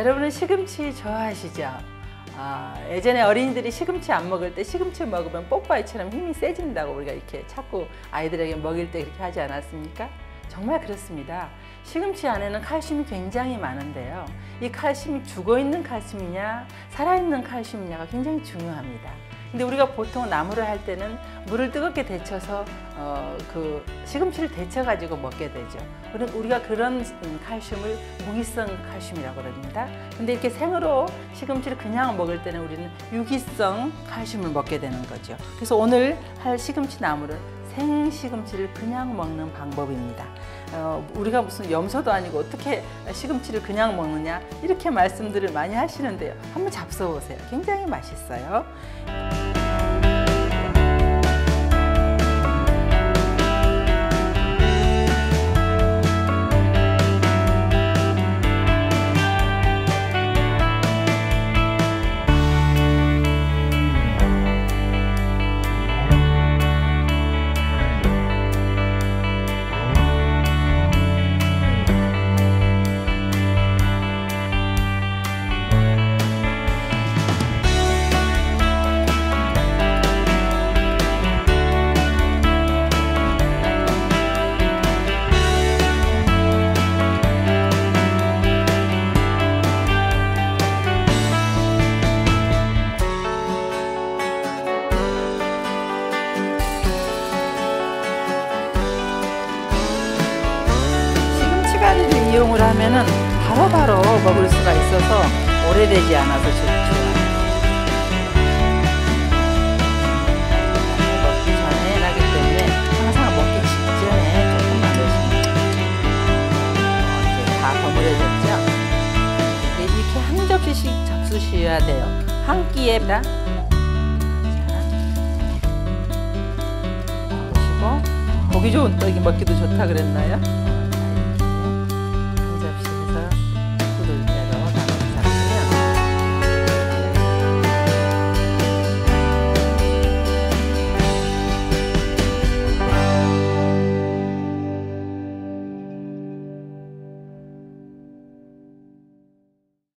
여러분 시금치 좋아하시죠? 아, 예전에 어린이들이 시금치 안 먹을 때 시금치 먹으면 뽀빠이처럼 힘이 세진다고 우리가 이렇게 자꾸 아이들에게 먹일 때 그렇게 하지 않았습니까? 정말 그렇습니다. 시금치 안에는 칼슘이 굉장히 많은데요. 이 칼슘이 죽어있는 칼슘이냐 살아있는 칼슘이냐가 굉장히 중요합니다. 근데 우리가 보통 나물을 할 때는 물을 뜨겁게 데쳐서 어, 그 시금치를 데쳐 가지고 먹게 되죠. 그런 우리가 그런 칼슘을 무기성 칼슘이라고 그럽니다. 근데 이렇게 생으로 시금치를 그냥 먹을 때는 우리는 유기성 칼슘을 먹게 되는 거죠. 그래서 오늘 할 시금치 나물은 생 시금치를 그냥 먹는 방법입니다. 어, 우리가 무슨 염소도 아니고 어떻게 시금치를 그냥 먹느냐 이렇게 말씀들을 많이 하시는데요. 한번 잡숴보세요. 굉장히 맛있어요. 이용을 하면은 바로 바로 먹을 수가 있어서 오래되지 않아서 좋- 좋아요. 어, 접시씩 잡수셔야 돼요. 한 끼에다 자, 먹으시고 보기 좋은 떡이 먹기도 좋다 그랬나요?